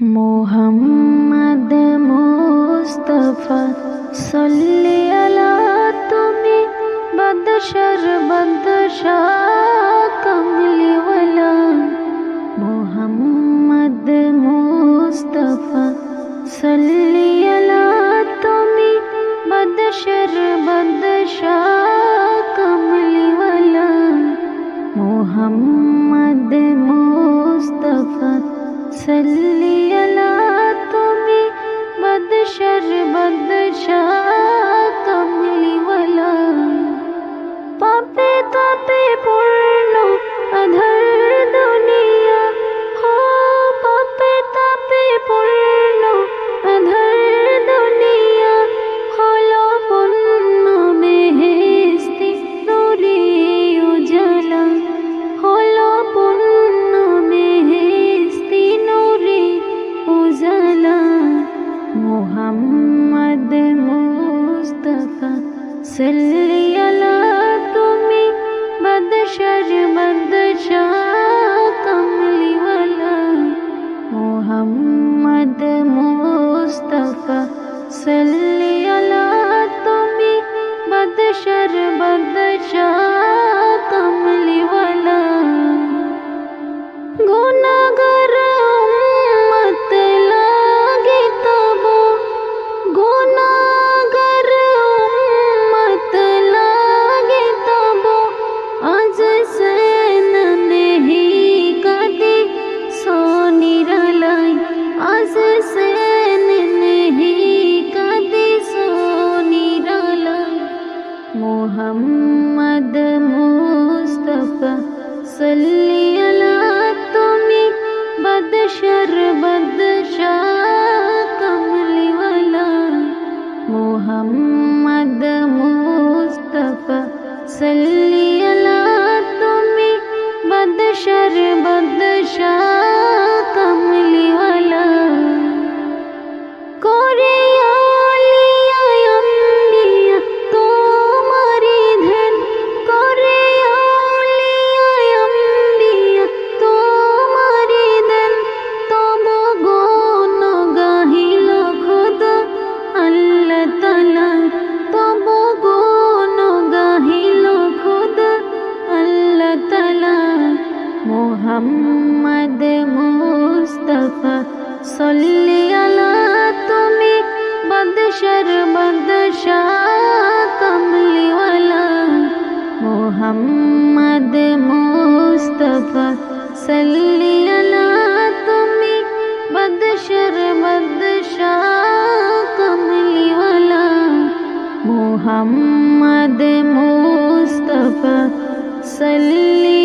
মোহাম্মদ মুস্তফা সল্লি আলা তুমি বদশর বদশা কমলিওয়ালা মোহাম্মদ মুস্তফা সল্লি আলা তুমি বদশর বদশা কমলিওয়ালা মোহাম্মদ মুস্তফা সল্লি সাল্লি আলা তুমি বদশর বদশা কমলিওয়ালা মোহাম্মদ মুস্তফা সাল্লি আলা তুমি लिया बद शरबदशालिवाला मोहम्द मोत्प सलिला तु बद शरबदशा সল্লি আলা তুমি বদশর বদশা কমলিওয়ালা মোহাম্মদ মুস্তফা। সল্লি আলা তুমি বদশর বদশা কমলিওয়ালা মোহাম্মদ মুস্তফা। সল্লি